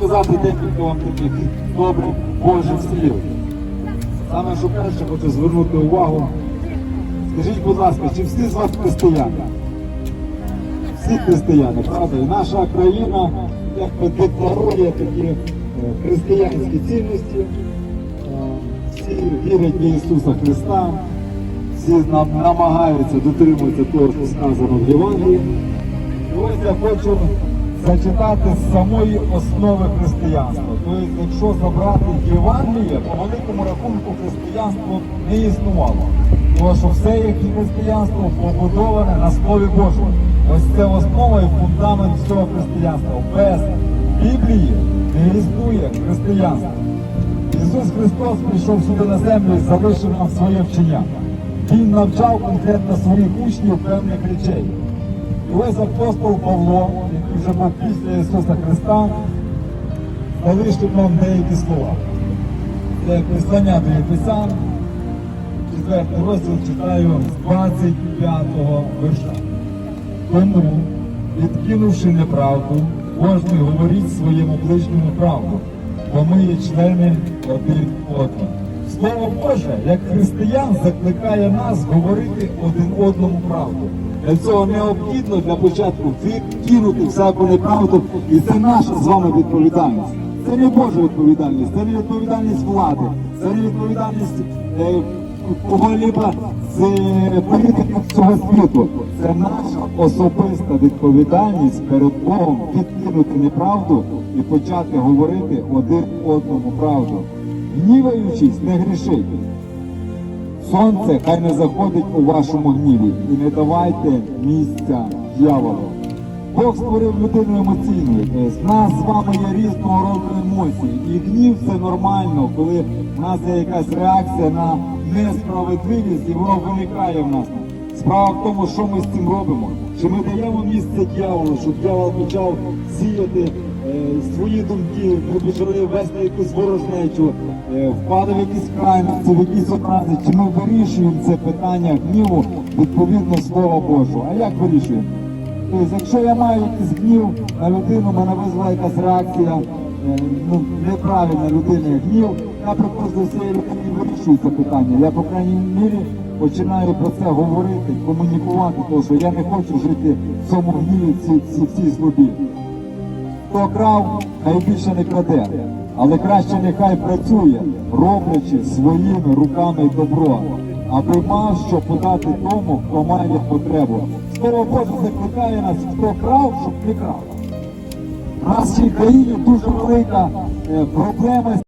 сказати декілька вам таких добрих Божих слів. Саме що перше хочу звернути увагу. Скажіть, будь ласка, чи всі з вас християни? Всі християни, правда? І наша країна якби декларує такі е, християнські цінності. Е, Всі вірять в Ісуса Христа, всі нам намагаються дотримуватися того, що сказано в Євангелії. І ось я хочу зачитати з самої основи християнства. Тобто, якщо забрати Євангеліє, по великому рахунку християнство не існувало. Тому що все, як християнство, побудоване на Слові Божому. Ось це основа і фундамент всього християнства. Без Біблії не існує християнства. Ісус Христос прийшов сюди на землю і залишив нам своє вчення. Він навчав конкретно своїх учнів певних речей. І ось апостол Павло, який вже був після Ісуса Христа, залишив нам деякі слова. Це послання до Єфесян, 4 розділ читаю з 25 верша. Тому, відкинувши неправду, кожен говоріть своєму ближньому правду, бо ми є члени один одного. Слово Боже, як християн, закликає нас говорити один одному правду. Для цього необхідно для початку відкинути всяку неправду, і це наша з вами відповідальність. Це не Божа відповідальність, це не відповідальність влади, це не відповідальність е, кого-либо з е, політиків цього світу. Це наша особиста відповідальність перед Богом відкинути неправду і почати говорити один одному правду. Гніваючись, не грішіть. Сонце хай не заходить у вашому гніві і не давайте місця дьяволу. Бог створив людину емоційною. Е, З нас з вами є різного роду емоції. І гнів це нормально, коли в нас є якась реакція на несправедливість і воно виникає в нас. Справа в тому, що ми з цим робимо. Чи ми даємо місце дьяволу, щоб дьявол почав сіяти е, свої думки, ми почали вести якусь ворожнечу, е, впаде в якісь крайності, в якісь образи. Чи ми вирішуємо це питання гніву відповідно Слова Божого? А як вирішуємо? Тобто, якщо я маю якийсь гнів на людину, мене визвала якась реакція е, ну, неправильна людини гнів, я до цієї людини вирішую це питання. Я, по крайній мірі, починаю про це говорити, комунікувати, тому що я не хочу жити в цьому гніві, в цій, злобі. Хто крав, хай більше не краде, але краще нехай працює, роблячи своїми руками добро, аби мав що подати тому, хто має потребу. Слово Боже закликає нас, хто крав, щоб не крав. У цій країні дуже велика е, проблема.